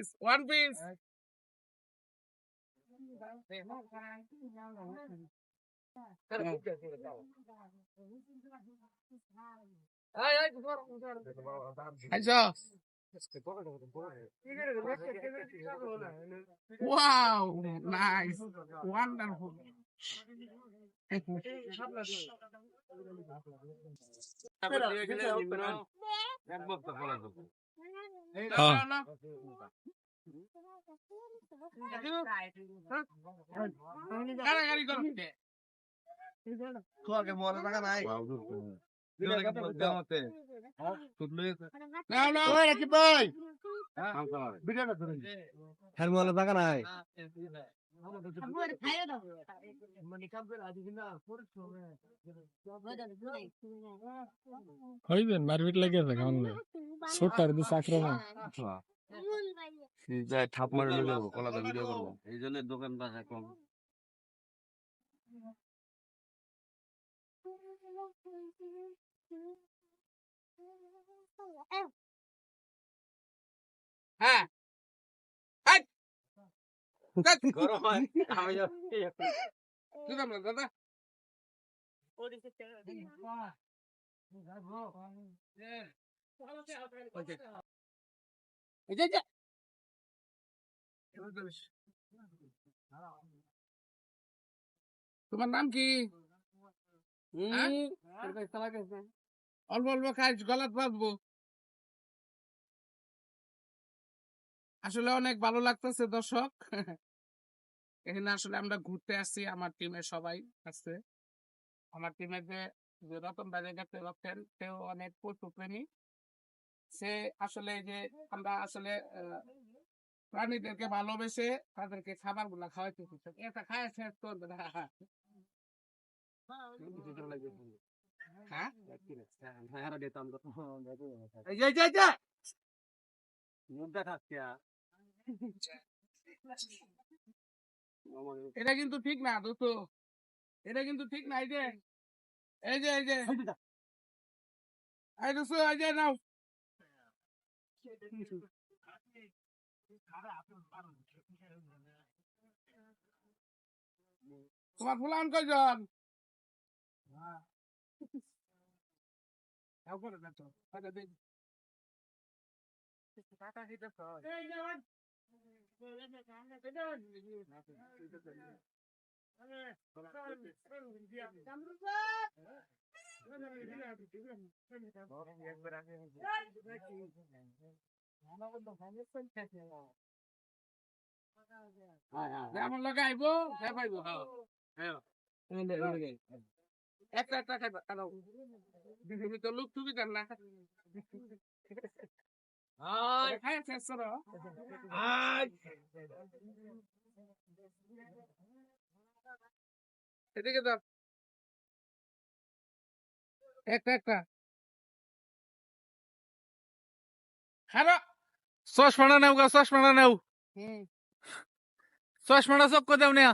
Piece one piece আচ্ছা Wow, nice, wonderful. তোকে মনে থাকা নাই। ভাই হ্যাঁ মনে থাকা মারপিট লেগেছে কেমন ছোট্টার দিছে আক্রমণ ঠাপ মারে লেগে যাব কলাটা ভিডিও করব এই জন্য দোকান বাসা কম হ্যাঁ! গরম হয় আমি কি দাম দাদা। তোমার নাম কি? হ্যাঁ? অল্প অল্প খাই গলাত বাঁধবো আসলে অনেক ভালো লাগতেছে দর্শক। এখানে আসলে আমরা ঘুরতে আসছি, আমার টিমের সবাই আছে। আমার টিমের যে রতন বাজার দেখতে পাচ্ছেন, সেও অনেক পশু প্রেমী। সে আসলে যে, আমরা আসলে প্রাণীদেরকে ভালোবেসে তাদেরকে খাবারগুলা খাওয়াইতে এটা খায় শেষ করবে না। হ্যাঁ? এটা কিন্তু ঠিক না দোস্ত এটা কিন্তু ঠিক না এই যে এই যে এই যে এই দোস্ত এই যে নাও তোমার ফুলান কয়জন করে না তো। আচ্ছা, দে। আমার লগে আইব হ্যাঁ পাইব হ্যাঁ। একটা একটা খাইবা লোক জান না এদিকে দাও একটা একটা। খারো। চশমাটা নেও গা চশমাটা নেও। চশমাটা চক্ক দেও নেয়া।